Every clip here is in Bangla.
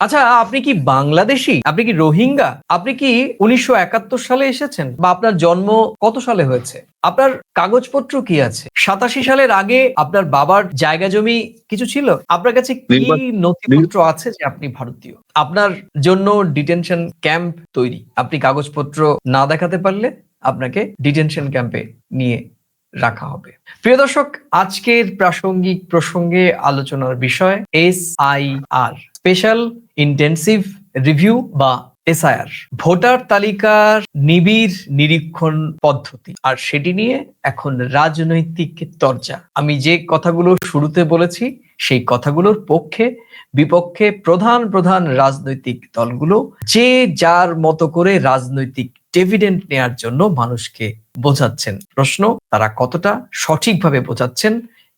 আচ্ছা আপনি কি বাংলাদেশি? আপনি কি রোহিঙ্গা? আপনি কি উনিশশো একাত্তর সালে এসেছেন? বা আপনার জন্ম কত সালে হয়েছে? আপনার কাগজপত্র কি আছে? সাতাশি সালের আগে আপনার বাবার জায়গা জমি কিছু ছিল? আপনার কাছে কি নথিপত্র আছে যে আপনি ভারতীয়? আপনার জন্য ডিটেনশন ক্যাম্প তৈরি। আপনি কাগজপত্র না দেখাতে পারলে আপনাকে ডিটেনশন ক্যাম্পে নিয়ে রাখা হবে। প্রিয় দর্শক আজকের প্রাসঙ্গিক প্রসঙ্গে আলোচনার বিষয় S I R special intensive review বা এসআইআর ভোটার তালিকার নিবিড় নিরীক্ষণ পদ্ধতি। আর সেটি নিয়ে এখন রাজনৈতিক চর্চা আমি যে কথাগুলো শুরুতে বলেছি, সেই কথাগুলোর পক্ষে, বিপক্ষে প্রধান প্রধান রাজনৈতিক দলগুলো যে যার মতো করে রাজনৈতিক ডেভিডেন্ট নেয়ার জন্য মানুষকে বোঝাচ্ছেন। প্রশ্ন, তারা কতটা সঠিকভাবে বোঝাচ্ছেন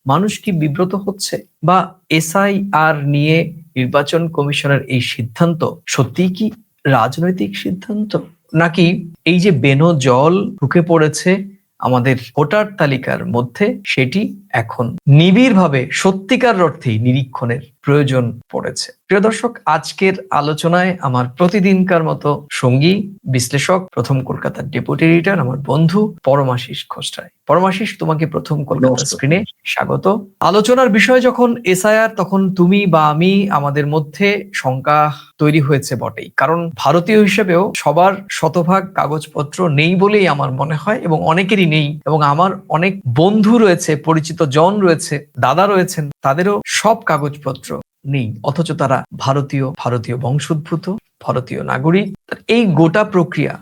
মানুষ কি বিব্রত হচ্ছে? বা এসআইআর নিয়ে নির্বাচন কমিশনের এই সিদ্ধান্ত সত্যি কি রাজনৈতিক সিদ্ধান্ত? নাকি এই যে বেনো জল ঢুকে পড়েছে আমাদের ভোটার তালিকার মধ্যে, সেটি এখন নিবিড়ভাবে সত্যিকার অর্থেই নিরীক্ষণের প্রয়োজন পড়েছে। প্রিয় দর্শক আজকের আলোচনায় আমার প্রতিদিনকার মতো সঙ্গী বিশ্লেষক প্রথম কলকাতার ডেপুটি এডিটর আমার বন্ধু পরমাশিস খোসরায় পরমাশিস তোমাকে প্রথম কলকাতা। স্ক্রিনে স্বাগত। আলোচনার বিষয় যখন এসআইআর তখন তুমি বা আমি আমাদের মধ্যে শঙ্কা তৈরি হয়েছে বটেই। কারণ ভারতীয় হিসেবেও সবার শতভাগ কাগজপত্র নেই বলেই আমার মনে হয় এবং অনেকেরই নেই এবং আমার অনেক বন্ধু রয়েছে পরিচিত জন রয়েছে দাদা রয়েছেন তাদেরও সব কাগজপত্র নেই। অথচ তারা ভারতীয় ভারতীয় বংশোদ্ভূত, ভারতীয় নাগরিক। এই গোটা প্রক্রিয়া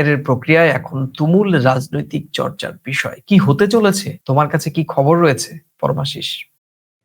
এর প্রক্রিয়ায় এখন তুমুল রাজনৈতিক চর্চার বিষয়। কি হতে চলেছে? তোমার কাছে কি খবর রয়েছে, পরমাশিস?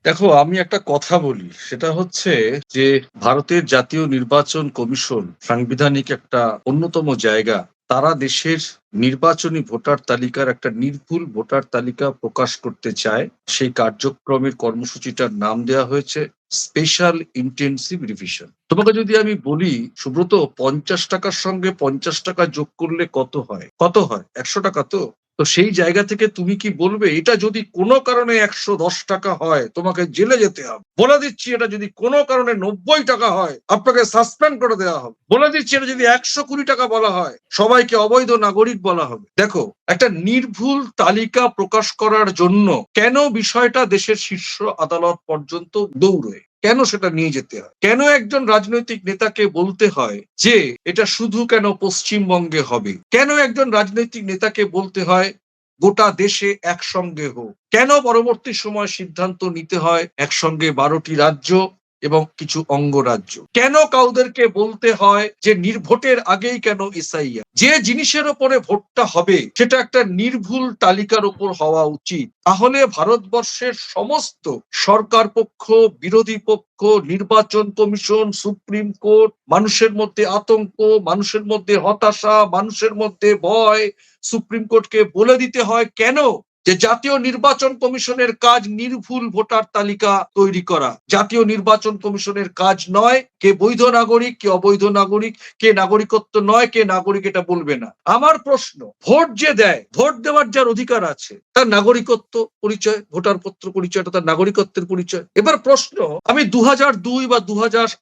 দেখো, আমি একটা কথা বলি। সেটা হচ্ছে যে, ভারতের জাতীয় নির্বাচন কমিশন সাংবিধানিক একটা অন্যতম জায়গা। তারা দেশের নির্বাচনী ভোটার তালিকার একটা নির্ভুল ভোটার তালিকা প্রকাশ করতে চায়। সেই কার্যক্রমের কর্মসূচিটার নাম দেওয়া হয়েছে স্পেশাল ইন্টেন্সিভ রিভিশন তোমাকে যদি আমি বলি, সুব্রত, পঞ্চাশ টাকার সঙ্গে পঞ্চাশ টাকা যোগ করলে কত হয়? কত হয়? একশো টাকা তো? তো সেই জায়গা থেকে তুমি কি বলবে? এটা যদি কোনো কারণে একশো দশ টাকা হয়, তোমাকে জেলে যেতে হবে। বলে দিচ্ছি, এটা যদি কোনো কারণে নব্বই টাকা হয়, আপনাকে সাসপেন্ড করে দেওয়া হবে। বলে দিচ্ছি, এটা যদি একশো কুড়ি টাকা বলা হয়, সবাইকে অবৈধ নাগরিক বলা হবে। দেখো, একটা নির্ভুল তালিকা প্রকাশ করার জন্য কেন বিষয়টা দেশের শীর্ষ আদালত পর্যন্ত দৌড়ে? কেন সেটা নিয়ে যেতে হয়? কেন একজন রাজনৈতিক নেতাকে বলতে হয় যে এটা শুধু কেন পশ্চিমবঙ্গে হবে? কেন একজন রাজনৈতিক নেতাকে বলতে হয় গোটা দেশে একসঙ্গে হোক? কেন পরবর্তী সময় সিদ্ধান্ত নিতে হয় একসঙ্গে বারোটি রাজ্য এবং কিছু অঙ্গরাজ্য। কেন কাউদেরকে বলতে হয় যে নির্ভোটের আগেই কেন এসআইআর যে জিনিসের ওপরে ভোটটা হবে, সেটা একটা নির্ভুল তালিকার উপর হওয়া উচিত। তাহলে ভারতবর্ষের সমস্ত সরকার পক্ষ, বিরোধী পক্ষ, নির্বাচন কমিশন, সুপ্রিম কোর্ট, মানুষের মধ্যে আতঙ্ক, মানুষের মধ্যে হতাশা, মানুষের মধ্যে ভয়, সুপ্রিম কোর্টকে বলে দিতে হয় কেন? যে জাতীয় নির্বাচন কমিশনের কাজ নির্ভুল ভোটার তালিকা তৈরি করা। জাতীয় নির্বাচন কমিশনের কাজ নয় কে বৈধ নাগরিক, কে অবৈধ নাগরিক, কে নাগরিকত্ব নয়, কে নাগরিক এটা বলবে না। আমার প্রশ্ন, ভোট যে দেয়, ভোট দেওয়ার যার অধিকার আছে, তার নাগরিকত্ব পরিচয়, ভোটার পত্র পরিচয়টা তার নাগরিকত্বের পরিচয়। এবার প্রশ্ন, আমি দু দুই বা দু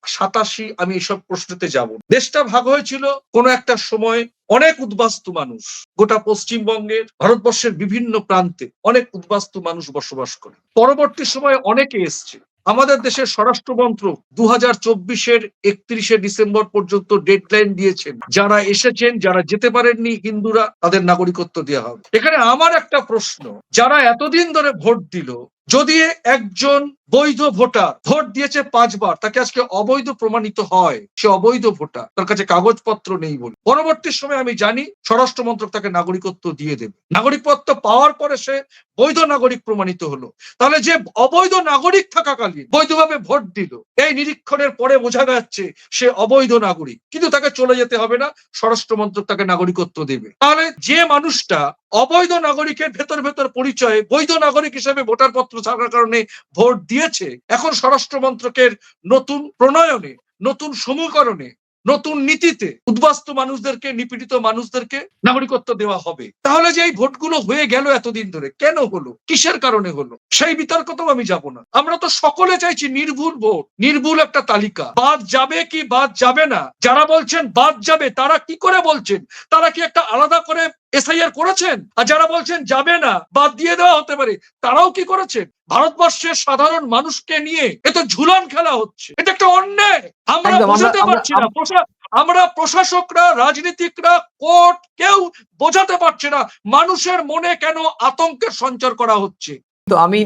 সাতাশি আমি এসব প্রশ্নতে যাব। দেশটা ভাগ হয়েছিল কোনো একটা সময় অনেক উদ্বাস্তু মানুষ গোটা পশ্চিমবঙ্গের, ভারতবর্ষের বিভিন্ন প্রান্তে অনেক উদ্বাস্তু মানুষ বসবাস করে। পরবর্তী সময়ে অনেকে এসছে। আমাদের দেশের স্বরাষ্ট্র মন্ত্রক দু হাজার চব্বিশের একত্রিশে ডিসেম্বর পর্যন্ত ডেডলাইন দিয়েছেন। যারা এসেছেন, যারা যেতে পারেননি হিন্দুরা, তাদের নাগরিকত্ব দেওয়া হবে। এখানে আমার একটা প্রশ্ন, যারা এতদিন ধরে ভোট দিল যদি একজন বৈধ ভোটার ভোট দিয়েছে পাঁচবার, তাকে আজকে অবৈধ প্রমাণিত হয়, সে অবৈধ ভোটার, তার কাছে কাগজপত্র নেই বলে। পরবর্তী সময় আমি জানি স্বরাষ্ট্র মন্ত্রক তাকে নাগরিকত্ব দিয়ে দেবে। নাগরিকত্ব পাওয়ার পরে সে বৈধ নাগরিক প্রমাণিত হলো। তাহলে যে অবৈধ নাগরিক থাকাকালীন বৈধভাবে ভোট দিল, এই নিরীক্ষণের পরে বোঝা যাচ্ছে সে অবৈধ নাগরিক। কিন্তু তাকে চলে যেতে হবে না স্বরাষ্ট্র মন্ত্রক তাকে নাগরিকত্ব দেবে। তাহলে যে মানুষটা অবৈধ নাগরিকের ভেতর ভেতর পরিচয়ে বৈধ নাগরিক হিসেবে ভোটার পত্র থাকার কারণে ভোট দিয়েছে। এখন স্বরাষ্ট্র মন্ত্রকের নতুন প্রণয়নে নতুন সমীকরণে নতুন নীতিতে উদ্বাস্ত মানুষদেরকে, নিপীড়িত মানুষদেরকে নাগরিকত্ব দেওয়া হবে। তাহলে যে এই ভোটগুলো হয়ে গেল এতদিন ধরে, কেন হলো? কিসের কারণে হলো? সেই বিতর্ক তো আমি যাব না। আমরা তো সকলে চাইছি নির্ভুল ভোট, নির্ভুল একটা তালিকা। বাদ যাবে কি বাদ যাবে না? যারা বলছেন বাদ যাবে, তারা কি করে বলছেন? তারা কি একটা আলাদা করে এসআইআর করেছেন? আর যারা বলছেন যাবে না, বাদ দিয়ে দেওয়া হতে পারে, তারাও কি করেছেন? ভারতবর্ষের সাধারণ মানুষকে নিয়ে এ তো ঝুলন খেলা হচ্ছে। এটা একটা অন্যায়। আমরা বোঝাতে পারছি না। আমরা প্রশাসকরা রাজনীতিকরা কোর্ট কেউ বোঝাতে পারছে না মানুষের মনে কেন আতঙ্কের সঞ্চার করা হচ্ছে। তো আমি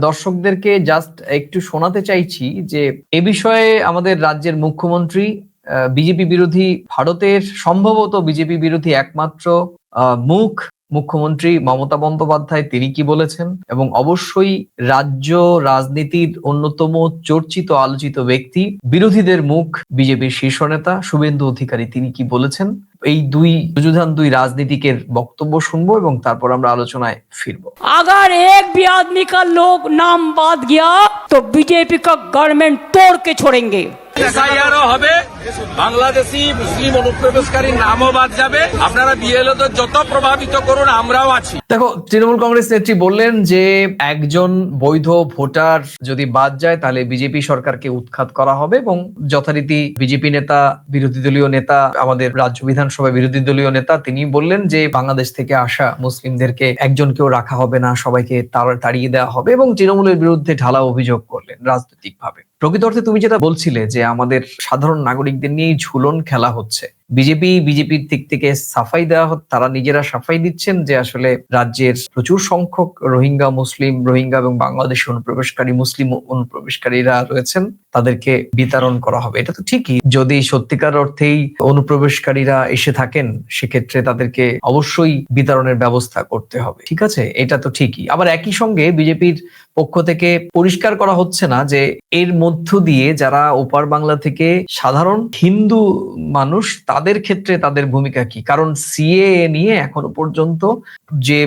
দর্শকদেরকে জাস্ট একটু শোনাতে চাইছি যে এ বিষয়ে আমাদের রাজ্যের মুখ্যমন্ত্রী বিজেপি বিরোধী ভারতের সম্ভবত বিজেপি বিরোধী একমাত্র আহ, মুখ মুখ্যমন্ত্রী মমতা বন্দ্যোপাধ্যায় তিনি কি বলেছেন? এবং অবশ্যই রাজ্য রাজনীতির অন্যতম চর্চিত আলোচিত ব্যক্তি বিরোধীদের মুখ বিজেপির শীর্ষ নেতা শুভেন্দু অধিকারী তিনি কি বলেছেন? এই দুই যুযুধান দুই রাজনীতিকের বক্তব্য শুনবো এবং তারপর আমরা আলোচনায় ফিরবো अगर एक भी आदमी का लोग नाम बात गया तो बीजेपी का गवर्नमेंट तोड़ के छोड़ेंगे এসআইআরও হবে বাংলাদেশি মুসলিম অনুপ্রবেশকারীর নামও বাদ যাবে আপনারা বিএলওদের যত প্রভাবিত করুন আমরাও আছি দেখো তৃণমূল কংগ্রেস নেত্রী বললেন যে একজন বৈধ ভোটার যদি বাদ যায় তাহলে বিজেপি সরকারকে উৎখাত করা হবে এবং যথারীতি বিজেপি নেতা বিরোধী দলীয় নেতা আমাদের রাজ্য বিধানসভায় বিরোধী দলীয় নেতা, তিনি বললেন যে বাংলাদেশ থেকে আসা মুসলিমদেরকে একজনকেও রাখা হবে না, সবাইকে তাড়িয়ে দেওয়া হবে এবং তৃণমূলের বিরুদ্ধে ঢালা অভিযোগ করলেন রাজনৈতিক ভাবে প্রকৃত অর্থে তুমি যেটা বলছিলে যে আমাদের সাধারণ নাগরিকদের নিয়েই ঝুলন খেলা হচ্ছে বিজেপি, বিজেপির দিক থেকে সাফাই দেওয়া হচ্ছে তারা নিজেরা সাফাই দিচ্ছেন যে আসলে রাজ্যের প্রচুর সংখ্যক রোহিঙ্গা, মুসলিম, রোহিঙ্গা এবং বাংলাদেশি অনুপ্রবেশকারী, মুসলিম অনুপ্রবেশকারীরা রয়েছেন, তাদেরকে বিতরণ করা হবে। এটা তো ঠিকই। যদি সত্যিকার অর্থেই অনুপ্রবেশকারীরা এসে থাকেন, সেক্ষেত্রে তাদেরকে অবশ্যই বিতরণের ব্যবস্থা করতে হবে। ঠিক আছে? এটা তো ঠিকই। আবার একই সঙ্গে বিজেপির পক্ষ থেকে পরিষ্কার করা হচ্ছে না যে এর মধ্য দিয়ে যারা ওপার বাংলা থেকে সাধারণ হিন্দু মানুষ, তাদের ক্ষেত্রে তাদের ভূমিকা কি? কারণ সিএ নিয়ে এখনও পর্যন্ত যে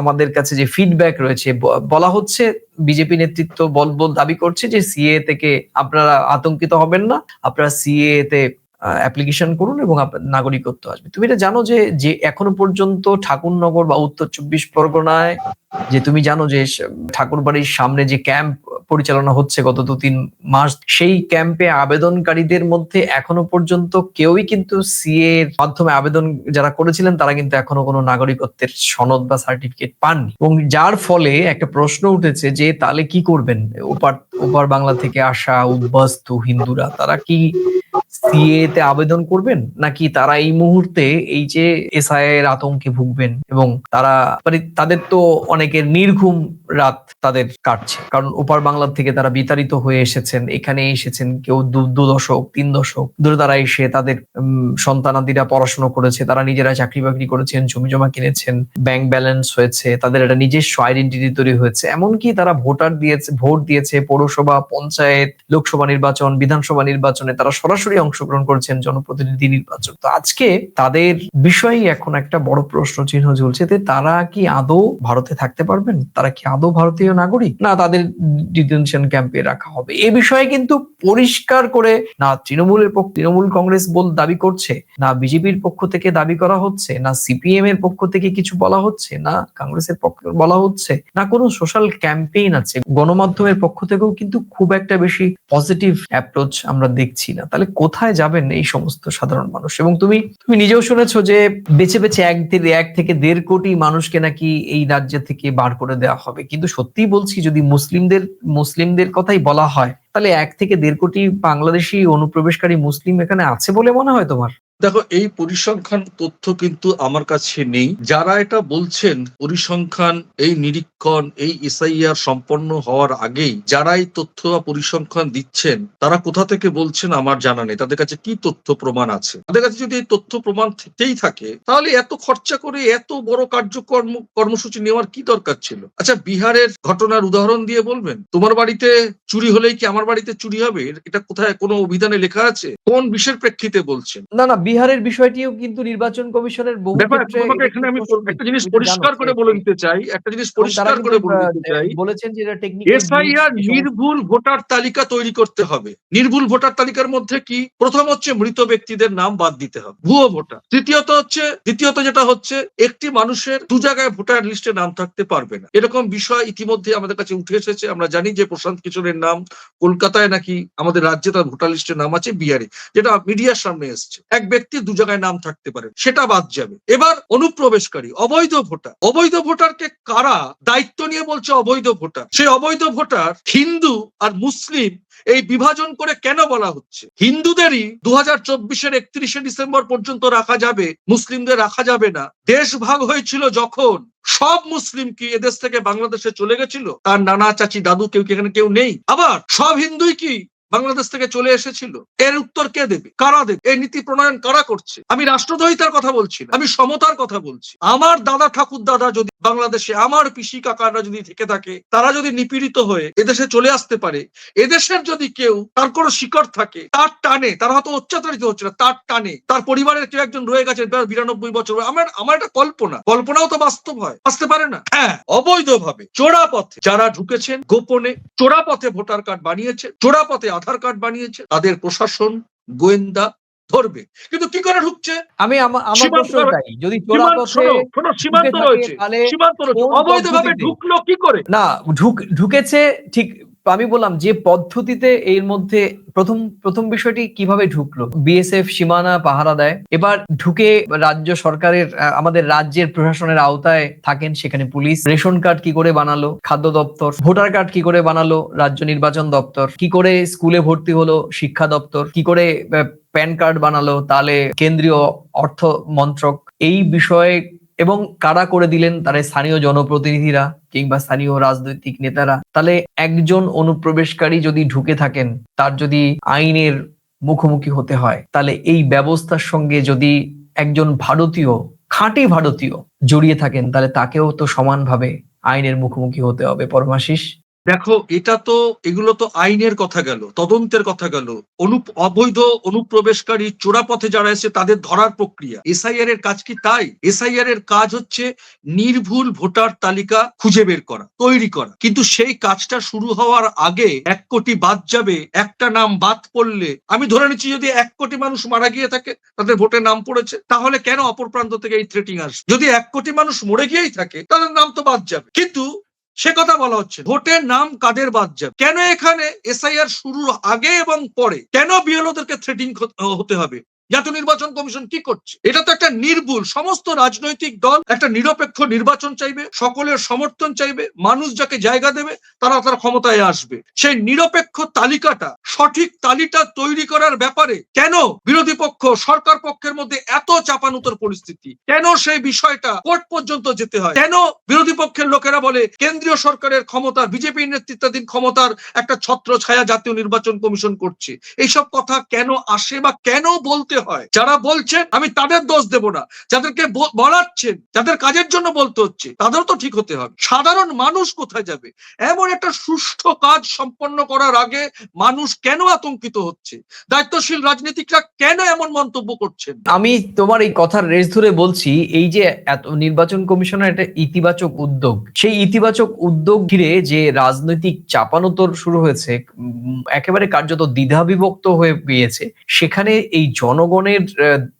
আমাদের কাছে যে ফিডব্যাক রয়েছে বলা হচ্ছে বিজেপি নেতৃত্ব বল বল দাবি করছে যে সিএ থেকে আপনারা আতঙ্কিত হবেন না। আপনারা সিএ তে অ্যাপ্লিকেশন করুন এবং নাগরিকত্ব আসবে। তুমি এটা জানো যে যে এখনও পর্যন্ত ঠাকুরনগর বা উত্তর চব্বিশ পরগনায় যে তুমি জানো যে ঠাকুরবাড়ির সামনে যে ক্যাম্প পরিচালনা হচ্ছে গত দু তিন মাস, সেই ক্যাম্পে আবেদনকারীদের মধ্যে এখনও পর্যন্ত কেউই কিন্তু সিএ এর মাধ্যমে আবেদন যারা করেছিলেন, তারা কিন্তু এখনও কোনো নাগরিকত্বের সনদ বা সার্টিফিকেট পাননি। এবং যার ফলে একটা প্রশ্ন উঠেছে যে, তাহলে কি করবেন? ওপার ওপার বাংলা থেকে আসা উদ্বাস্তু হিন্দুরা, তারা কি সিএ তে আবেদন করবেন, নাকি তারা এই মুহূর্তে এই যে এসআই এর আতঙ্কে ভুগবেন এবং তারা মানে তাদের তো অনেকের নির্ঘুম রাত তাদের কাটছে। কারণ ওপার বাংলা থেকে তারা বিতাড়িত হয়ে এসেছেন, এখানে এসেছেন কেউ দু দশক, তিন দশক ধরে তারা এসে তাদের সন্তানাদিরা পড়াশোনা করেছে, তারা নিজেরা চাকরি বাকরি করেছেন, জমি জমা কিনেছেন ব্যাংক ব্যালেন্স হয়েছে, তাদের একটা নিজস্ব আইডেন্টিটি তৈরি হয়েছে। এমনকি তারা ভোটার দিয়েছে, ভোট দিয়েছে পৌরসভা, পঞ্চায়েত, লোকসভা নির্বাচন, বিধানসভা নির্বাচনে তারা সরাসরি অংশগ্রহণ করেছেন জনপ্রতিনিধি নির্বাচন তো আজকে তাদের বিষয়েই এখন একটা বড় প্রশ্ন চিহ্ন ঝুলছে যে তারা কি আদৌ ভারতে থাকতে পারবেন? তারা কি আদৌ ভারতীয় নাগরিক? না, তাদের ডিটেনশন ক্যাম্পে রাখা হবে। এ বিষয়ে কিন্তু পরিষ্কার করে না তৃণমূলের পক্ষ, তৃণমূল কংগ্রেস বল দাবি করছে, না বিজেপির পক্ষ থেকে দাবি করা হচ্ছে, না সিপিএম এর পক্ষ থেকে কিছু বলা হচ্ছে, না কংগ্রেসের পক্ষ বলা হচ্ছে, না কোনো সোশ্যাল ক্যাম্পেইন আছে। গণমাধ্যমের পক্ষ থেকেও কিন্তু খুব একটা বেশি পজিটিভ অ্যাপ্রোচ আমরা দেখছি না। তাহলে কোথায় যাবেন এই সমস্ত সাধারণ মানুষ? এবং তুমি তুমি নিজেও শুনেছো যে বেছে বেছে এক থেকে এক থেকে দেড় কোটি মানুষকে নাকি এই রাজ্য থেকে বার করে দেওয়া হবে। কিন্তু সত্যি বলছি, যদি মুসলিমদের মুসলিমদের কথাই বলা হয়, তাহলে এক থেকে দেড় কোটি বাংলাদেশি অনুপ্রবেশকারী মুসলিম এখানে আছে বলে মনে হয় তোমার? দেখো, এই পরিসংখ্যান তথ্য কিন্তু আমার কাছে নেই। যারা এটা বলছেন, পরিসংখ্যান, এই নিরীক্ষণ, এই এসআইআর সম্পন্ন হওয়ার আগেই যারা এই তথ্য বা পরিসংখ্যান দিচ্ছেন, তারা কোথা থেকে বলছেন আমার জানা নেই। তাদের কাছে কি তথ্য প্রমাণ আছে? তাদের কাছে যদি এই তথ্য প্রমাণ থেকেই থাকে, তাহলে এত খরচা করে এত বড় কার্যকর্ম, কর্মসূচি নেওয়ার কি দরকার ছিল? আচ্ছা বিহারের ঘটনার উদাহরণ দিয়ে বলবেন? তোমার বাড়িতে চুরি হলেই কি আমার বাড়িতে চুরি হবে? এটা কোথায়, কোনো অভিধানে লেখা আছে? কোন বিষয়ের প্রেক্ষিতে বলছেন? না না বিহারের বিষয়টিও কিন্তু নির্বাচন কমিশনের বহু এখানে আমি একটা জিনিস পরিষ্কার করে বলে দিতে চাই একটা জিনিস পরিষ্কার করে বলে দিতে চাই বলেছেন যে এটা টেকনিক্যাল এসআইআর নির্ভুল ভোটার তালিকা তৈরি করতে হবে। নির্ভুল ভোটার তালিকার মধ্যে কি? প্রথম হচ্ছে মৃত ব্যক্তিদের নাম বাদ দিতে হবে ভুয়ো ভোটার। তৃতীয়ত হচ্ছে দ্বিতীয়ত যেটা হচ্ছে একটি মানুষের দু জায়গায় ভোটার লিস্টে নাম থাকতে পারবে না। এরকম বিষয় ইতিমধ্যে আমাদের কাছে উঠে এসেছে। আমরা জানি যে প্রশান্ত কিশোরের নাম কলকাতায় নাকি আমাদের রাজ্যে তার ভোটার লিস্টে নাম আছে বিহারে যেটা মিডিয়ার সামনে এসছে। এক ব্যক্তির দু জায়গায় নাম থাকতে পারে, সেটা বাদ যাবে। এবার অনুপ্রবেশকারী, অবৈধ ভোটার। অবৈধ ভোটারকে কারা দায়িত্ব নিয়ে বলছে অবৈধ ভোটার? সেই অবৈধ ভোটার হিন্দু আর মুসলিম এই বিভাজন করে কেন বলা হচ্ছে? হিন্দুদেরই দু হাজার চব্বিশের একত্রিশে ডিসেম্বর পর্যন্ত রাখা যাবে, মুসলিমদের রাখা যাবে না। দেশ ভাগ হয়েছিল যখন সব মুসলিম কি এদেশ থেকে বাংলাদেশে চলে গেছিল? তার নানা চাচি দাদু কেউ কি এখানে কেউ নেই? আবার সব হিন্দুই কি বাংলাদেশ থেকে চলে এসেছিল। এর উত্তর কে দেবে? কারা দেবে? এই নীতি প্রণয়ন কারা করছে? আমি রাষ্ট্রদ্রোহিতার কথা বলছি আমি সমতার কথা বলছি। আমার দাদা ঠাকুর দাদা যদি বাংলাদেশে আমার পিসি কাকারা যদি থেকে থাকে, তারা যদি নিপীড়িত হয়ে এদেশে চলে আসতে পারে, এদেশের যদি কেউ তার কোনো শিকড় থাকে, তার টানে, তার হয়তো অত্যাচারিত হচ্ছে না, তার টানে, তার পরিবারের কেউ একজন রয়ে গেছে বিরানব্বই বছর আমার আমার একটা কল্পনা, কল্পনাও তো বাস্তব হয় আসতে পারে না। হ্যাঁ অবৈধভাবে চোরা পথে যারা ঢুকেছেন, গোপনে চোরা পথে ভোটার কার্ড বানিয়েছে চোরা পথে আধার কার্ড বানিয়েছে তাদের প্রশাসন, গোয়েন্দা ধরবে। কিন্তু কি করে ঢুকছে? আমি আমার যদি সীমান্ত রয়েছে। সীমান্ত রয়েছে। অবৈধভাবে ঢুকলো কি করে? না ঢুক ঢুকেছে ঠিক আমি বললাম যে পদ্ধতিতে এর মধ্যে প্রথম প্রথম বিষয়টি কীভাবে ঢুকলো? বিএসএফ সীমানা পাহারা দেয়। এবার ঢুকে রাজ্য সরকারের আমাদের রাজ্যের প্রশাসনের আওতায় থাকেন সেখানে পুলিশ। রেশন কার্ড কি করে বানালো? খাদ্য দপ্তর। ভোটার কার্ড কি করে বানালো? রাজ্য নির্বাচন দপ্তর। কি করে স্কুলে ভর্তি হলো? শিক্ষা দপ্তর। কি করে প্যান কার্ড বানালো, তাহলে কেন্দ্রীয় অর্থ মন্ত্রক। এই বিষয়ে এবং কারা করে দিলেন? তারা স্থানীয় জনপ্রতিনিধিরা কিংবা স্থানীয় রাজনৈতিক নেতারা। তাহলে একজন অনুপ্রবেশকারী যদি ঢুকে থাকেন, তার যদি আইনের মুখোমুখি হতে হয়, তাহলে এই ব্যবস্থার সঙ্গে যদি একজন ভারতীয়, খাঁটি ভারতীয় জড়িয়ে থাকেন, তাহলে তাকেও তো সমানভাবে আইনের মুখোমুখি হতে হবে, পরমাশিস। দেখো, এটা তো, এগুলো তো আইনের কথা গেল, তদন্তের কথা গেল। অনুপ, অবৈধ অনুপ্রবেশকারী চোরা পথে যারা এসে তাদের ধরার প্রক্রিয়া। এসআইআর এর কাজ কি তাই? এসআইআর এর কাজ হচ্ছে নির্ভুল ভোটার তালিকা খুঁজে বের করা, তৈরি করা। কিন্তু সেই কাজটা শুরু হওয়ার আগে এক কোটি বাদ যাবে, একটা নাম বাদ পড়লে, আমি ধরে নিচ্ছি যদি এক কোটি মানুষ মারা গিয়ে থাকে, তাদের ভোটের নাম পড়েছে, তাহলে কেন অপর প্রান্ত থেকে এই থ্রেটিং আসবে? যদি এক কোটি মানুষ মরে গিয়েই থাকে, তাদের নাম তো বাদ যাবে। কিন্তু সে কথা বলা হচ্ছে। ভোটের নাম কাদের বাদ যাবে? কেন এখানে এসআইআর শুরুর আগে এবং পরে? কেন বিএলওদেরকে থ্রেটিং হতে হবে? জাতীয় নির্বাচন কমিশন কি করছে? এটা তো একটা নির্ভুল, সমস্ত রাজনৈতিক দল একটা নিরপেক্ষ নির্বাচন চাইবে, সকলের সমর্থন চাইবে, মানুষ যাকে জায়গা দেবে, তারা তারা ক্ষমতায় আসবে। সেই নিরপেক্ষ তালিকাটা, সঠিক তালিকা তৈরি করার ব্যাপারে কেন বিরোধী পক্ষ, সরকার পক্ষের মধ্যে এত চাপানুতর পরিস্থিতি? কেন সেই বিষয়টা কোর্ট পর্যন্ত যেতে হয়? কেন বিরোধী পক্ষের লোকেরা বলে, কেন্দ্রীয় সরকারের ক্ষমতার, বিজেপি নেতৃত্বাধীন ক্ষমতার একটা ছত্র ছায়া জাতীয় নির্বাচন কমিশন করছে? এইসব কথা কেন আসে বা কেন বলতে হয়। যারা বলছেন আমি তাদের দোষ দেব না। যাদেরকে বলাচ্ছেন, যাদের কাজের জন্য বলতে হচ্ছে, তাদেরও তো ঠিক হতে হবে। সাধারণ মানুষ কোথায় যাবে? এমন একটা সুষ্ঠু কাজ সম্পন্ন করার আগে মানুষ কেন আতঙ্কিত হচ্ছে? দায়িত্বশীল রাজনীতিকরা কেন এমন মন্তব্য করছেন? আমি তোমার এই কথার রেস ধরে বলছি, এই যে এত, নির্বাচন কমিশনের একটা ইতিবাচক উদ্যোগ। সেই ইতিবাচক উদ্যোগ ঘিরে যে রাজনৈতিক চাপানোতর শুরু হয়েছে একেবারে কার্যত দ্বিধাবিভক্ত হয়ে গিয়েছে, সেখানে এই জনগণের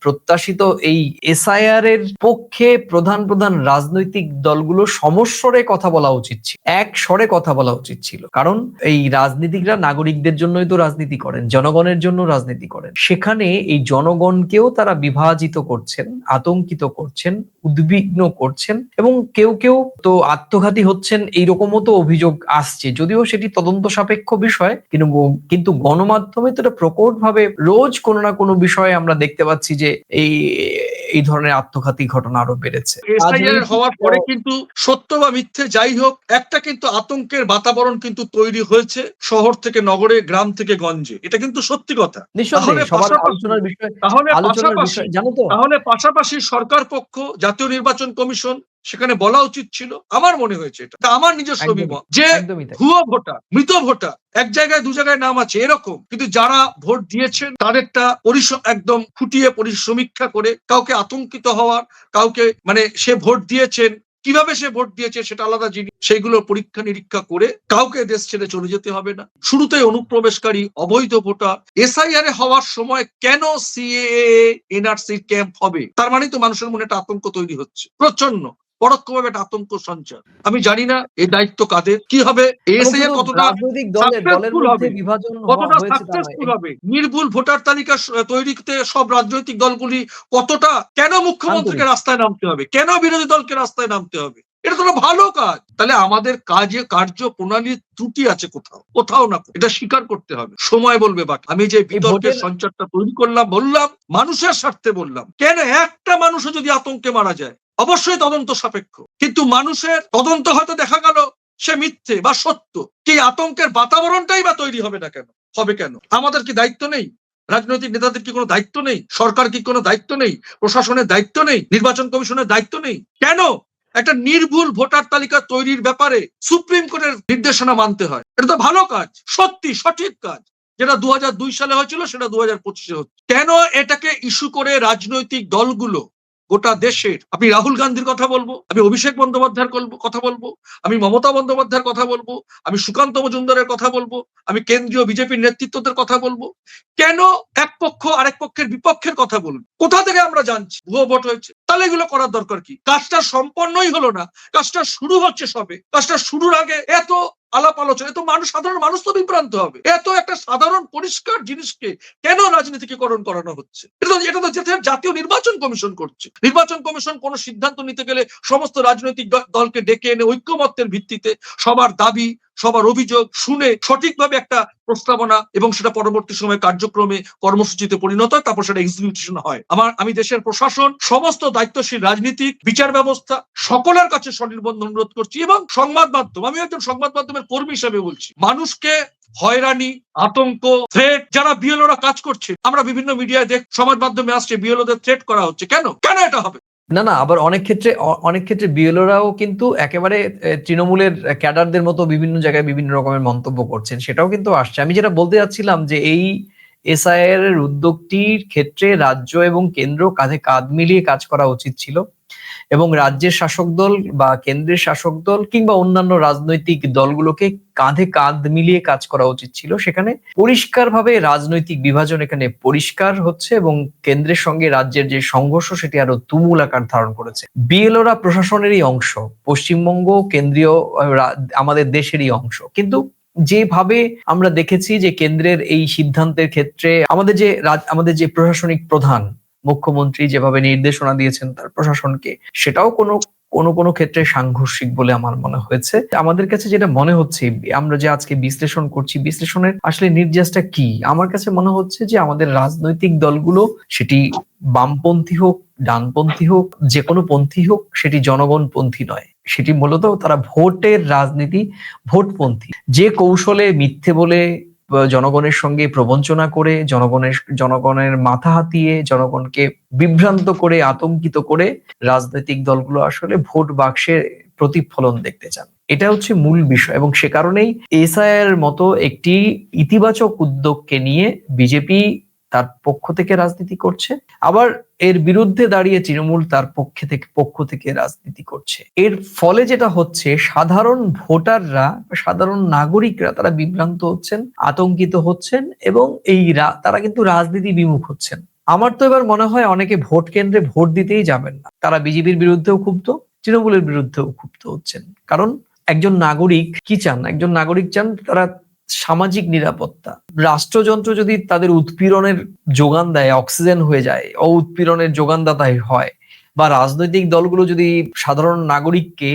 প্রত্যাশিত এই এসআইআর এর পক্ষে প্রধান প্রধান রাজনৈতিক দলগুলো সমস্বরে কথা বলা উচিত ছিল এক স্বরে কথা বলা উচিত ছিল। কারণ এই রাজনীতিকরা নাগরিকদের জন্যই তো রাজনীতি করেন, জনগণের জন্য রাজনীতি করেন। সেখানে এই জনগণকেও তারা বিভাজিত করছেন, আতঙ্কিত করছেন, উদ্বিগ্ন করছেন এবং কেউ কেউ তো আত্মঘাতী হচ্ছেন, এইরকমও তো অভিযোগ আসছে। যদিও সেটি তদন্ত সাপেক্ষ বিষয়, কিন্তু কিন্তু গণমাধ্যমে তো এটা প্রকট ভাবে রোজ কোনো না কোনো বিষয়ে আমরা দেখতে পাচ্ছি যে এই এই ধরনের আত্মঘাতী ঘটনা আরও বেড়েছে। এসআইআর হওয়ার পরে কিন্তু সত্য বা মিথ্যে যাই হোক একটা কিন্তু আতঙ্কের বাতাবরণ কিন্তু তৈরি হয়েছে শহর থেকে নগরে গ্রাম থেকে গঞ্জে। এটা কিন্তু সত্যি কথা। তাহলে পাশাপাশি সরকার পক্ষ জাতীয় নির্বাচন কমিশন সেখানে বলা উচিত ছিল আমার মনে হয়েছে এটা। আমার নিজস্ব অভিমত যে ভুয়ো ভোটার মৃত ভোটার এক জায়গায় দু জায়গায় নাম আছে এরকম। কিন্তু যারা ভোট দিয়েছেন তাদেরটা একদম খুঁটিয়ে পরিসমীক্ষা করে কাউকে আতঙ্কিত হওয়ার কাউকে মানে সে ভোট দিয়েছেন কীভাবে সে ভোট দিয়েছে সেটা আলাদা জিনিস। সেইগুলো পরীক্ষা নিরীক্ষা করে কাউকে দেশ ছেড়ে চলে যেতে হবে না। শুরুতেই অনুপ্রবেশকারী অবৈধ ভোটার এসআইআর এ হওয়ার সময় কেন সিএএ এনআরসি ক্যাম্প হবে? তার মানে তো মানুষের মনে একটা আতঙ্ক তৈরি হচ্ছে। প্রচণ্ড পরোক্ষভাবে একটা আতঙ্ক সঞ্চার। আমি জানি না এই দায়িত্ব কাদের কি হবে? কতটা হবে, কতটা। সাকসেসফুল হবে? নির্ভুল ভোটার তালিকা তৈরিতে সব রাজনৈতিক দলগুলি কতটা কেন মুখ্যমন্ত্রীকে রাস্তায় নামতে হবে? কেন বিরোধী দলকে রাস্তায় নামতে হবে? এটা তো ভালো কাজ। তাহলে আমাদের কাজে কার্য প্রণালীর ত্রুটি আছে কোথাও? কোথাও না এটা স্বীকার করতে হবে। সময় বলবে বাকি। আমি যে বিতর্কের সঞ্চারটা তৈরি করলাম বললাম মানুষের স্বার্থে বললাম। কেন একটা মানুষও যদি আতঙ্কে মারা যায়? অবশ্যই তদন্ত সাপেক্ষ। কিন্তু মানুষের তদন্ত হয়তো দেখা গেল সে মিথ্যে বা সত্য। কি আতঙ্কের বাতাবরণটাই বা তৈরি হবে না কেন? হবে কেন? আমাদের কি দায়িত্ব নেই? রাজনৈতিক নেতাদের কি কোনো দায়িত্ব নেই? সরকার কি কোনো দায়িত্ব নেই? প্রশাসনের দায়িত্ব নেই? নির্বাচন কমিশনের দায়িত্ব নেই? কেন? একটা নির্ভুল ভোটার তালিকা তৈরির ব্যাপারে সুপ্রিম কোর্টের নির্দেশনা মানতে হয়। এটা তো ভালো কাজ, সত্যি সঠিক কাজ। যেটা দু সালে হয়েছিল, সেটা দু হাজার পঁচিশে হচ্ছে। কেন এটাকে ইস্যু করে রাজনৈতিক দলগুলো গোটা দেশের, আমি রাহুল গান্ধীর কথা বলব, আমি অভিষেক বন্দ্যোপাধ্যায়ের কথা বলব, আমি মমতা বন্দ্যোপাধ্যায়ের কথা বলব, আমি সুকান্ত মজুমদারের কথা বলব, আমি কেন্দ্রীয় বিজেপির নেতৃত্বদের কথা বলব। কেন এক পক্ষ আরেক পক্ষের বিপক্ষের কথা বলব? কোথা থেকে আমরা জানছি? ভুয়ো ভোট হয়েছে। তাহলে এগুলো করার দরকার কি? কাজটা সম্পন্নই হলো না। কাজটা শুরু হচ্ছে সবে। কাজটা শুরুর আগে এত আলাপ আলোচনা এত মানুষ, সাধারণ মানুষ তো বিভ্রান্ত হবে। এত একটা সাধারণ, পরিষ্কার জিনিসকে কেন রাজনীতিকরণ করানো হচ্ছে? এটা তো জাতীয় নির্বাচন কমিশন করছে। নির্বাচন কমিশন কোন সিদ্ধান্ত নিতে গেলে সমস্ত রাজনৈতিক দলকে ডেকে এনে ঐক্যমত্যের ভিত্তিতে সবার দাবি সবার অভিযোগ শুনে সঠিকভাবে একটা প্রস্তাবনা এবং সেটা পরবর্তী সময়ে কার্যক্রমে কর্মসূচিতে পরিণত হয়, তারপর সেটা এক্সিকিউশন হয়। আমার, আমি দেশের প্রশাসন, সমস্ত দায়িত্বশীল রাজনীতিক, বিচার ব্যবস্থা সকলের কাছে স্বনির্বন্ধ অনুরোধ করছি এবং সংবাদ মাধ্যম আমি একজন সংবাদ মাধ্যমের কর্মী হিসেবে বলছি, মানুষকে হয়রানি, আতঙ্ক থ্রেট যারা বিএলওরা কাজ করছে, আমরা বিভিন্ন মিডিয়ায় দেখ সমাজ মাধ্যমে আসছে বিএলওদের থ্রেট করা হচ্ছে। কেন? কেন এটা হবে? না না, আবার অনেক ক্ষেত্রে অনেক ক্ষেত্রে বিএলওরাও কিন্তু একেবারে তৃণমূলের ক্যাডারদের মতো বিভিন্ন জায়গায় বিভিন্ন রকমের মন্তব্য করছেন, সেটাও কিন্তু আসছে। আমি যেটা বলতে যাচ্ছিলাম যে এই এসআইআর এর উদ্যোগটির ক্ষেত্রে রাজ্য এবং কেন্দ্র কাঁধে কাঁধ মিলিয়ে কাজ করা উচিত ছিল। এবং রাজ্যের শাসক দল বা কেন্দ্রের শাসক দল কিংবা অন্যান্য রাজনৈতিক দলগুলোকে কাঁধে কাঁধ মিলিয়ে কাজ করা উচিত ছিল। সেখানে পরিষ্কারভাবে রাজনৈতিক বিভাজন এখানে পরিষ্কার হচ্ছে এবং কেন্দ্রের সঙ্গে রাজ্যের যে সংঘর্ষ সেটি আরও তুমুল আকার ধারণ করেছে। বিএলওরা প্রশাসনেরই অংশ, পশ্চিমবঙ্গ কেন্দ্রীয় আমাদের দেশেরই অংশ। কিন্তু যেভাবে আমরা দেখেছি যে কেন্দ্রের এই সিদ্ধান্তের ক্ষেত্রে আমাদের যে আমাদের যে প্রশাসনিক প্রধান মুখ্যমন্ত্রী যেভাবে নির্দেশনা দিয়েছেন তার প্রশাসনকে, সেটাও কোনো কোনো কোনো ক্ষেত্রে সাংঘর্ষিক বলে আমার মনে হয়েছে। আমাদের কাছে যেটা মনে হচ্ছে, আমরা যে আজকে বিশ্লেষণ করছি, বিশ্লেষণের আসলে নির্যাসটা কি? আমার কাছে মনে হচ্ছে যে আমাদের রাজনৈতিক দলগুলো, সেটি বামপন্থী হোক, ডানপন্থী হোক, যে কোনো পন্থী হোক, সেটি জনগণপন্থী নয়। সেটি মূলত তারা ভোটের রাজনীতি, ভোটপন্থী। যে কৌশলে মিথ্যে বলে জনগণের সঙ্গে প্রবঞ্চনা করে, জনগণের জনগণের মাথা হাতিয়ে, জনগণকে বিভ্রান্ত করে, আতঙ্কিত করে রাজনৈতিক দলগুলো আসলে ভোট বাক্সের প্রতিফলন দেখতে চান। এটা হচ্ছে মূল বিষয় এবং সে কারণেই এসআইআর মতো একটি ইতিবাচক উদ্যোগকে নিয়ে বিজেপি তার পক্ষ থেকে রাজনীতি করছে। আবার এর বিরুদ্ধে দাঁড়িয়ে তৃণমূল তার পক্ষে থেকে, পক্ষ থেকে রাজনীতি করছে। এর ফলে যেটা হচ্ছে, সাধারণ ভোটাররা, সাধারণ নাগরিকরা তারা বিভ্রান্ত হচ্ছেন, আতঙ্কিত হচ্ছেন এবং এই তারা কিন্তু রাজনীতি বিমুখ হচ্ছেন। আমার তো এবার মনে হয় অনেকে ভোট কেন্দ্রে ভোট দিতেই যাবেন না। তারা বিজেপির বিরুদ্ধেও ক্ষুব্ধ, তৃণমূলের বিরুদ্ধেও ক্ষুব্ধ হচ্ছেন। কারণ একজন নাগরিক কি চান? একজন নাগরিক চান তারা সামাজিক নিরাপত্তা। রাষ্ট্রযন্ত্র যদি তাদের উৎপীড়নের যোগান দেয়, অক্সিজেন হয়ে যায় অ উৎপীড়নের যোগানদাতাই হয় বা রাজনৈতিক দলগুলো যদি সাধারণ নাগরিককে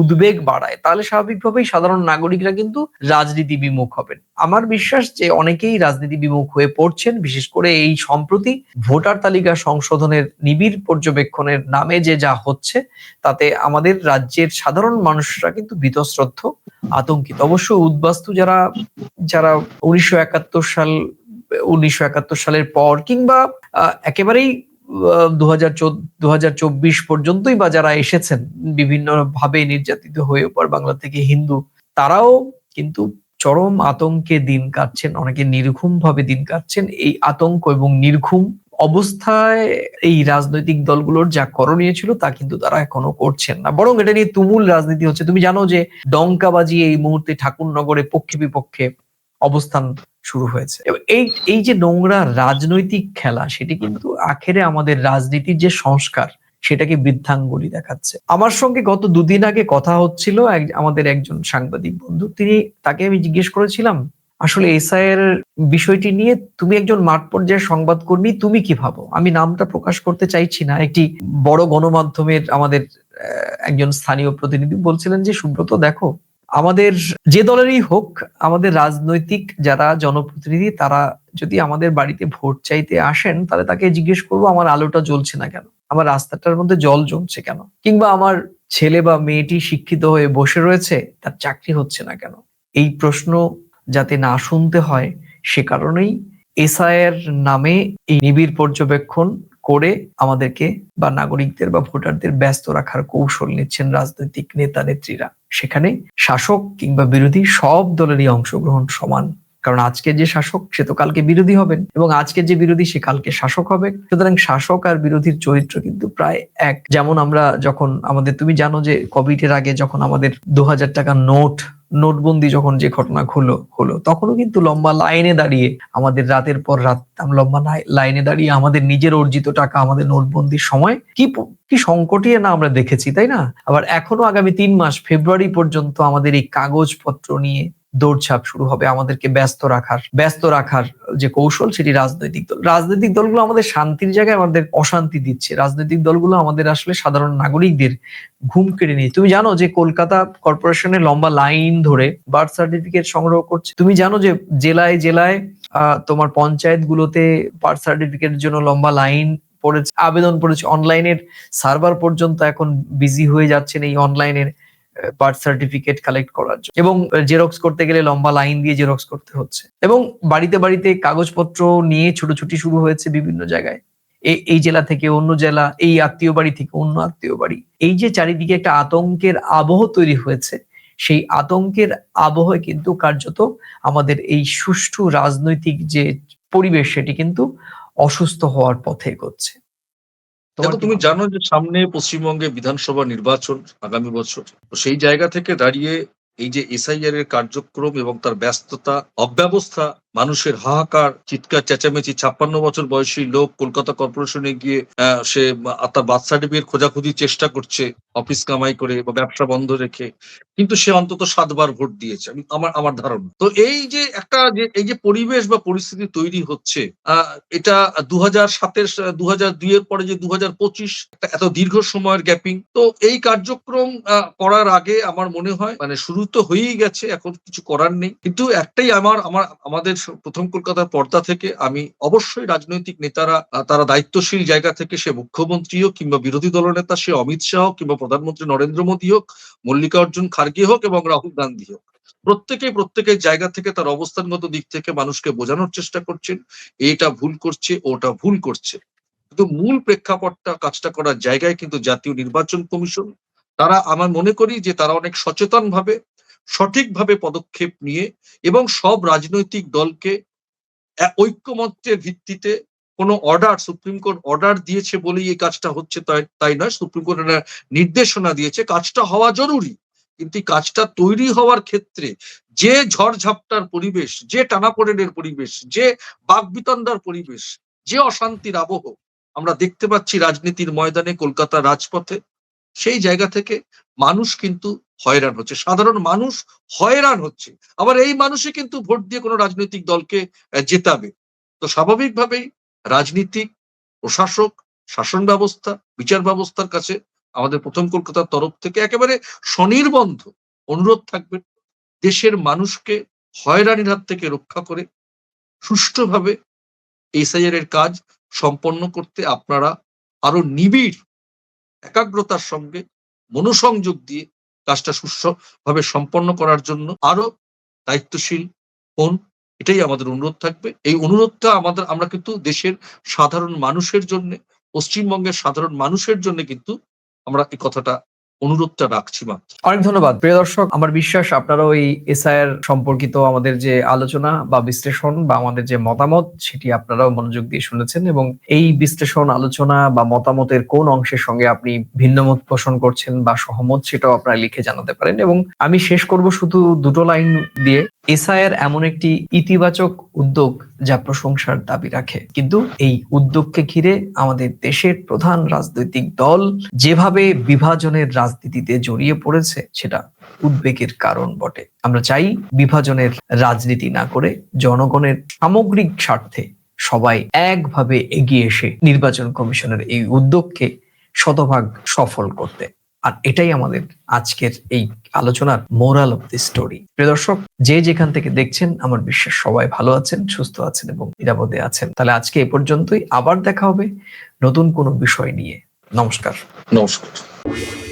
উদ্বেগ বাড়ায়, তাহলে স্বাভাবিকভাবেই সাধারণ নাগরিকরা কিন্তু রাজনীতি বিমুখ হবেন। আমার বিশ্বাস যে অনেকেই রাজনীতি বিমুখ হয়ে পড়ছেন, বিশেষ করে এই সম্প্রতি ভোটার তালিকা সংশোধনের নিবিড় পর্যবেক্ষণের নামে যে যা হচ্ছে, তাতে আমাদের রাজ্যের সাধারণ মানুষরা কিন্তু বীতশ্রদ্ধ আতঙ্কিত। অবশ্য উদ্বাস্তু যারা যারা উনিশশো একাত্তর সাল, উনিশশো একাত্তর সালের পর কিংবা একেবারেই দু চব্বিশ পর্যন্তই বা যারা এসেছেন বিভিন্ন ভাবে নির্যাতিত হয়ে পর বাংলা থেকে হিন্দু, তারাও কিন্তু চরম আতঙ্কে দিন কাটছেন, অনেকে নির্ঘুম ভাবে দিন কাটছেন। এই আতঙ্ক এবং নির্ঘুম অবস্থায় এই রাজনৈতিক দলগুলোর যা করণীয় ছিল, তা কিন্তু তারা এখনও করছেন না। বরং এটা নিয়ে তুমুল রাজনীতি হচ্ছে। তুমি জানো যে ডঙ্কাবাজি এই মুহূর্তে ঠাকুরনগরে পক্ষে বিপক্ষে অবস্থান শুরু হয়েছে। এই এই যে নোংরা রাজনৈতিক খেলা, সেটি কিন্তু আখেরে আমাদের রাজনীতির যে সংস্কার, সেটাকে বৃদ্ধাঙ্গুলি দেখাচ্ছে। আমার সঙ্গে গত দুদিন আগে কথা হচ্ছিল আমাদের একজন সাংবাদিক বন্ধু। তিনি তাকে আমি জিজ্ঞেস করেছিলাম, আসলে এসআইয়ের বিষয়টি নিয়ে তুমি একজন মাঠ পর্যায়ের সংবাদকর্মী, তুমি কি ভাবো? আমি নামটা প্রকাশ করতে চাইছি না। একটি বড় গণমাধ্যমের আমাদের একজন স্থানীয় প্রতিনিধি বলছিলেন যে, সুব্রত, দেখো আমাদের যে দলেরই হোক, আমাদের রাজনৈতিক যারা জনপ্রতিনিধি, তারা যদি আমাদের বাড়িতে ভোট চাইতে আসেন, তাহলে তাকে জিজ্ঞেস করব, আমার আলোটা জ্বলছে না কেন? আমার রাস্তাটার মধ্যে জল জমছে কেন? কিংবা আমার ছেলে বা মেয়েটি শিক্ষিত হয়ে বসে রয়েছে, তার চাকরি হচ্ছে না কেন? এই প্রশ্ন যাতে না শুনতে হয়, সে কারণেই এসআইয়ের নামে এই নিবিড় পর্যবেক্ষণ করে আমাদেরকে বা নাগরিকদের বা ভোটারদের ব্যস্ত রাখার কৌশল নিচ্ছেন রাজনৈতিক নেতা নেত্রীরা সেখানে শাসক কিংবা বিরোধী সব দলেরই অংশগ্রহণ সমান। কারণ আজকে যে শাসক, সে তো কালকে বিরোধী হবেন এবং আজকে যে বিরোধী, সে কালকে শাসক হবে। সুতরাং শাসক আর বিরোধীর চরিত্র কিন্তু প্রায় এক। যেমন আমরা যখন, আমাদের, তুমি জানো যে কোভিড এর আগে যখন আমাদের দু হাজার টাকা নোট, নোটবন্দি যখন যে ঘটনা হলো হলো, তখনও কিন্তু লম্বা লাইনে দাঁড়িয়ে আমাদের রাতের পর রাত, লম্বা লাই- লাইনে দাঁড়িয়ে আমাদের নিজের অর্জিত টাকা, আমাদের নোটবন্দির সময় কি কি সংকটই না আমরা দেখেছি, তাই না? আবার এখনও আগামী তিন মাস, ফেব্রুয়ারি পর্যন্ত আমাদের এই কাগজপত্র নিয়ে দৌড়ঝাঁপ শুরু হবে আমাদেরকে ব্যস্ত রাখার ব্যস্ত রাখার যে কৌশল সেটি রাজনৈতিক দল, রাজনৈতিক দলগুলো আমাদের শান্তির জায়গায় আমাদের অশান্তি দিচ্ছে। রাজনৈতিক দলগুলো আমাদের আসলে সাধারণ নাগরিকদের ঘুম কেড়ে নিয়ে তুমি জানো যে কলকাতা কর্পোরেশনের লম্বা লাইন ধরে বার্থ সার্টিফিকেট সংগ্রহ করছে। তুমি জানো যে জেলায় জেলায় তোমার পঞ্চায়েত গুলোতে বার্থ সার্টিফিকেটের জন্য লম্বা লাইন পড়েছে, আবেদন পড়েছে। অনলাইনের সার্ভার পর্যন্ত এখন বিজি হয়ে যাচ্ছেন এই অনলাইনের বার্থ সার্টিফিকেট কালেক্ট করার জন্য। এবং জেরক্স করতে গেলে লম্বা লাইন দিয়ে জেরক্স করতে হচ্ছে। এবং বাড়িতে বাড়িতে কাগজপত্র নিয়ে ছুটোছুটি শুরু হয়েছে বিভিন্ন জায়গায়। এই জেলা থেকে অন্য জেলা, এই আত্মীয় বাড়ি থেকে অন্য আত্মীয় বাড়ি। এই যে চারিদিকে একটা আতঙ্কের আবহ তৈরি হয়েছে, সেই আতঙ্কের আবহে কিন্তু কার্যত আমাদের এই সুষ্ঠু রাজনৈতিক যে পরিবেশ, সেটি কিন্তু অসুস্থ হওয়ার পথে এগোচ্ছে। দেখো তুমি জানো যে সামনে পশ্চিমবঙ্গে বিধানসভা নির্বাচন আগামী বছর। তো সেই জায়গা থেকে দাঁড়িয়ে এই যে এসআইআর এর কার্যক্রম এবং তার ব্যস্ততা অব্যবস্থা মানুষের হাহাকার, চিৎকার, চেঁচামেচি, ছাপ্পান্ন বছর বয়সী লোক কলকাতা কর্পোরেশনে গিয়ে সে তার বার্থ সার্টিফিকেট খোঁজাখুঁজির চেষ্টা করছে, অফিস কামাই করে বা ব্যবসা বন্ধ রেখে। কিন্তু সে অন্তত সাতবার ভোট দিয়েছে। আমি, আমার আমার ধারণা। তো এই যে একটা যে, এই যে পরিবেশ বা পরিস্থিতি তৈরি হচ্ছে এটা দু হাজার সাতের দু হাজার দুই এর পরে যে দু হাজার পঁচিশ এত দীর্ঘ সময়ের গ্যাপিং, তো এই কার্যক্রম করার আগে আমার মনে হয় মানে শুরু তো হয়েই গেছে, এখন কিছু করার নেই। কিন্তু একটাই আমার আমার, আমাদের প্রথম কলকাতার পর্দা থেকে আমি অবশ্যই রাজনৈতিক নেতারা তারা দায়িত্বশীল জায়গা থেকে সে মুখ্যমন্ত্রী হোক কিংবা বিরোধী দলনেতা সে অমিত শাহ হোক কিংবা প্রধানমন্ত্রী নরেন্দ্র মোদী হোক, মল্লিকার্জুন খার্গে হোক এবং রাহুল গান্ধী হোক। প্রত্যেকেই প্রত্যেকের জায়গা থেকে তার অবস্থানগত দিক থেকে মানুষকে বোঝানোর চেষ্টা করছেন, এটা ভুল করছে, ওটা ভুল করছে। কিন্তু মূল প্রেক্ষাপটটা কাজটা করার জায়গায় কিন্তু জাতীয় নির্বাচন কমিশন। তারা, আমার মনে করি যে তারা অনেক সচেতন ভাবে সঠিকভাবে পদক্ষেপ নিয়ে এবং সব রাজনৈতিক দলকে ঐক্যমত্যের ভিত্তিতে কোনো অর্ডার, সুপ্রিম কোর্ট অর্ডার দিয়েছে বলেই এই কাজটা হচ্ছে তাই নয়। সুপ্রিম কোর্ট নির্দেশনা দিয়েছে, কাজটা হওয়া জরুরি। কিন্তু কাজটা তৈরি হওয়ার ক্ষেত্রে যে ঝড়ঝাপটার পরিবেশ, যে টানাপোড়েনের পরিবেশ, যে বাগবিতণ্ডার পরিবেশ, যে অশান্তির আবহ আমরা দেখতে পাচ্ছি রাজনীতির ময়দানে কলকাতার রাজপথে, সেই জায়গা থেকে মানুষ কিন্তু হয়রান হচ্ছে। সাধারণ মানুষ হয়রান হচ্ছে। আবার এই মানুষই কিন্তু ভোট দিয়ে কোনো রাজনৈতিক দলকে জেতাবে। তো স্বাভাবিকভাবেই রাজনীতিক প্রশাসক, শাসন ব্যবস্থা, বিচার ব্যবস্থার কাছে আমাদের প্রথম কলকাতার তরফ থেকে একেবারে স্বনির্বন্ধ অনুরোধ থাকবে। দেশের মানুষকে হয়রানির হাত থেকে রক্ষা করে সুষ্ঠুভাবে এসআইআর এর কাজ সম্পন্ন করতে আপনারা আরও নিবিড়, একাগ্রতার সঙ্গে মনোসংযোগ দিয়ে কাজটা সুষ্ঠুভাবে সম্পন্ন করার জন্য আরও দায়িত্বশীল হন। এটাই আমাদের অনুরোধ থাকবে। এই অনুরোধটা আমাদের, আমরা কিন্তু দেশের সাধারণ মানুষের জন্য, পশ্চিমবঙ্গের সাধারণ মানুষের জন্য কিন্তু আমরা এই কথাটা অনুরোধটা রাখছি মাত্র। অনেক ধন্যবাদ। প্রিয় দর্শক, আমার বিশ্বাস আপনারা ওই এসআইআর সম্পর্কিত আমাদের যে আলোচনা বা বিশ্লেষণ বা আমাদের যে মতামত, সেটি আপনারাও মনোযোগ দিয়ে শুনেছেন এবং এই বিশ্লেষণ, আলোচনা বা মতামতের কোন অংশের সঙ্গে আপনি ভিন্নমত পোষণ করছেন বা সহমত, সেটাও আপনারা লিখে জানাতে পারেন এবং আমি শেষ করব শুধু দুটো লাইন দিয়ে। এসআইআর এমন একটি ইতিবাচক উদ্যোগ যা প্রশংসার দাবি রাখে। কিন্তু এই উদ্যোগকে ঘিরে আমাদের দেশের প্রধান রাজনৈতিক দল যেভাবে বিভাজনের রাজনীতিতে জড়িয়ে পড়েছে সেটা উদ্বেগের কারণ বটে। আমরা চাই বিভাজনের রাজনীতি না করে জনগণের সামগ্রিক স্বার্থে সবাই একভাবে এগিয়ে এসে নির্বাচন কমিশনের এই উদ্যোগকে শতভাগ সফল করতে। আর এটাই আমাদের আজকের এই আলোচনার মোরাল অফ দি স্টোরি। প্রিয় দর্শক, যে যেখান থেকে দেখছেন, আমার বিশ্বাস সবাই ভালো আছেন, সুস্থ আছেন এবং নিরাপদে আছেন। তাহলে আজকে এ পর্যন্তই। আবার দেখা হবে নতুন কোনো বিষয় নিয়ে। নমস্কার। নমস্কার।